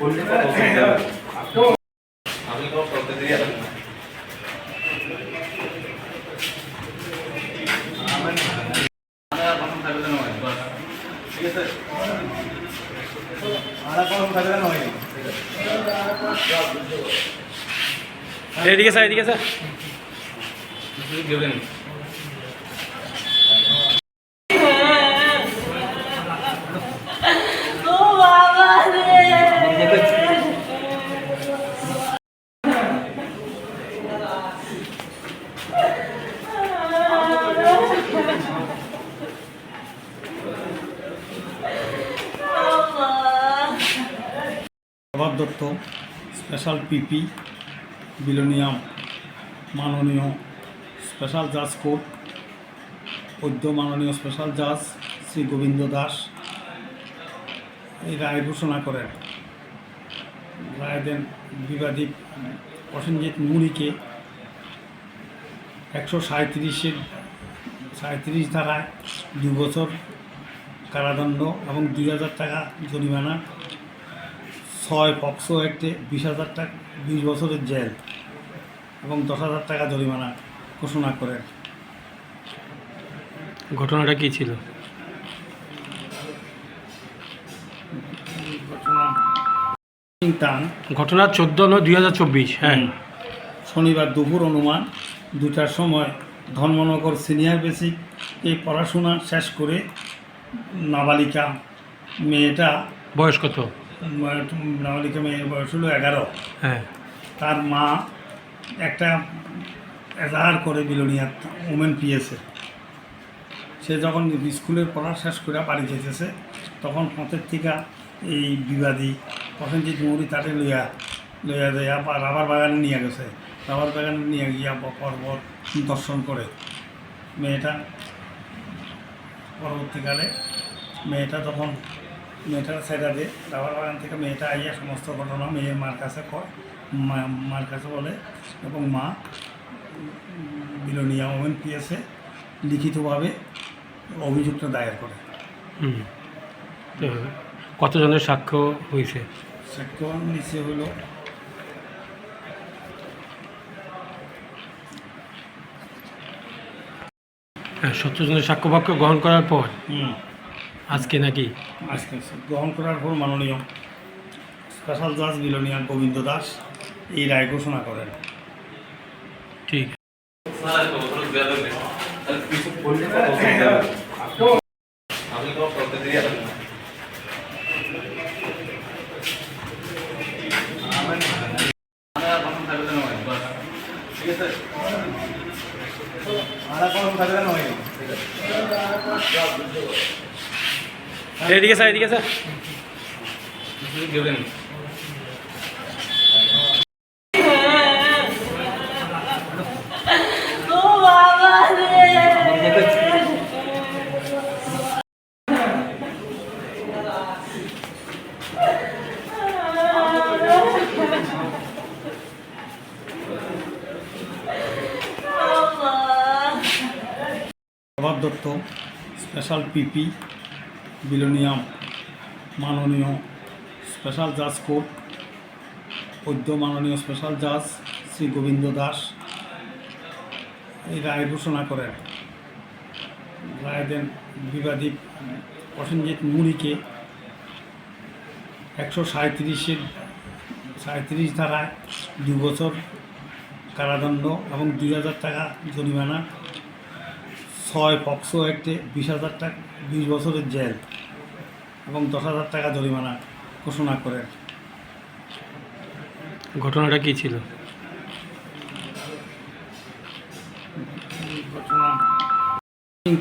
আমি কোনো আর এদিকে স্যার এদিকে sir. Prabhat Dutta special PP বিলোনিয়াম, মাননীয় স্পেশাল জাজ কোর্ট পদ্য মাননীয় স্পেশাল জাজ শ্রী গোবিন্দ দাস। এই রায় ঘোষণা করেন। রায় দেন বিবাদী প্রসেনজিৎ মুড়িকে একশো সাঁত্রিশের সাঁত্রিশ ধারায় দু বছর কারাদণ্ড এবং দুই হাজার টাকা জরিমানা ছয় পক্সো অ্যাক্টে বিশ হাজার টাকা বিশ বছরের জেল এবং দশ হাজার টাকা জরিমানা ঘোষণা করেন ঘটনাটা কি ছিল? টান ঘটনা চোদ্দ নয় দুই হাজার চব্বিশ হ্যাঁ। শনিবার দুপুর অনুমান দুটার সময় ধর্মনগর সিনিয়র বেসিক এই পড়াশোনা শেষ করে নাবালিকা মেয়েটা বয়স কত? নাবালিকা মেয়ের বয়স হলো এগারো। হ্যাঁ। তার মা একটা এজাহার করে বিলোনিয়া ওমেন পিএসে। সে যখন স্কুলের পড়া শেষ করে বাড়ি যেতেছে তখন পথের থেকে এই বিবাদী প্রসেনজিৎ মৌরি তাতে লইয়া লইয়া দেয়া বা রাবার বাগানে নিয়ে গেছে। রাবার বাগানে নিয়ে গিয়া পর্বত দর্শন করে। মেয়েটা পরবর্তীকালে মেয়েটা তখন মেয়েটা ছেড়া দিয়ে রাবার বাগান থেকে মেয়েটা আইয়া সমস্ত ঘটনা মেয়ে মার কাছে কয় মা- মার কাছে বলে এবং মা বিলোনিয়া ওমেন পিএসে লিখিতভাবে অভিযোগটা দায়ের করে। হুম। তো কতজনের সাক্ষ্য হয়েছে? সাক্ষ্য নিচে হলো হ্যাঁ সত্তর জনের গ্রহণ করার পর? হুম। আজকে নাকি? আজকে গ্রহণ করার পর মাননীয় স্পেশাল জাজ বিলোনিয়া গোবিন্দ দাস। এই রায় ঘোষণা করেন। ঠিক। আমি কোনো আর ঠিক আছে এদিকে স্যার এদিকে স্যার। দত্ত স্পেশাল পিপি বিলোনিয়াম, মাননীয় স্পেশাল জাজ কোর্ট পদ্য মাননীয় স্পেশাল জাজ শ্রী গোবিন্দ দাস। এই রায় ঘোষণা করেন। রায় দেন বিবাদী প্রসেনজিৎ মুড়িকে একশো সাঁত্রিশের সাঁত্রিশ ধারায় দু বছর কারাদণ্ড এবং দুই হাজার টাকা জরিমানা ছয় পক্সো অ্যাক্টে বিশ হাজার টাকা বিশ বছরের জেল এবং দশ হাজার টাকা জরিমানা ঘোষণা করেন। ঘটনাটা কি ছিল?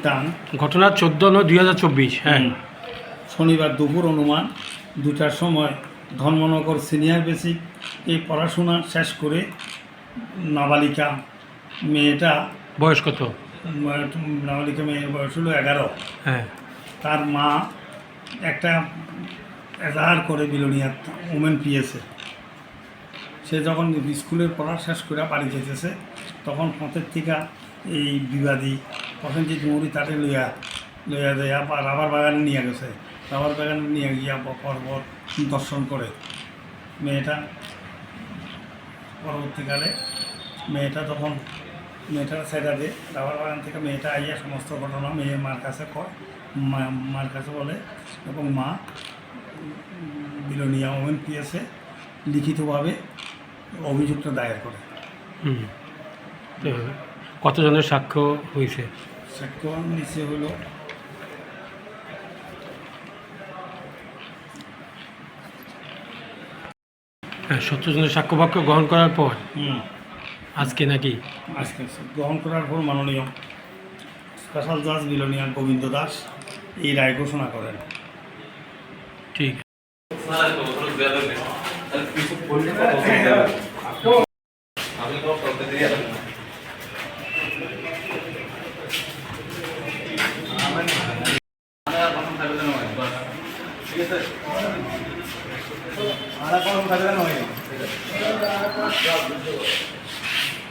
টান ঘটনা চোদ্দ নয় দুই হাজার চব্বিশ হ্যাঁ। শনিবার দুপুর অনুমান দুটার সময় ধর্মনগর সিনিয়র বেসিক এই পড়াশোনা শেষ করে নাবালিকা মেয়েটা বয়স কত নাবালিকা মেয়ের বয়স হলো এগারো। হ্যাঁ। তার মা একটা এজাহার করে বিলোনিয়া ওমেন পিএসে। সে যখন স্কুলের পড়া শেষ করে বাড়ি যেতেছে তখন পথের থেকে এই বিবাদী প্রসেনজিৎ মৌরি তাতে লইয়া লইয়া দেয়া বা রাবার বাগানে নিয়ে গেছে। রাবার বাগানে নিয়ে গিয়া পর্বত দর্শন করে। মেয়েটা পরবর্তীকালে মেয়েটা তখন মেয়েটার সাইডা দিয়ে রাবার বাগান থেকে মেয়েটা আইয়া সমস্ত ঘটনা মেয়ের মার কাছে কয় মার কাছে বলে এবং মা বিলোনিয়া ওমেন পিএসে লিখিতভাবে অভিযোগটা দায়ের করে। কতজনের সাক্ষ্য হয়েছে? সাক্ষ্য নিচে হলো হ্যাঁ সত্তর জনের সাক্ষ্য বাক্য গ্রহণ করার পর? হুম। আজকে নাকি? আজকে গ্রহণ করার পর মাননীয় স্পেশাল জাজ বিলোনিয়া গোবিন্দ দাস এই রায় ঘোষণা করেন। ঠিক? আমি কোনো করতে না ঠিক আছে আর কোনো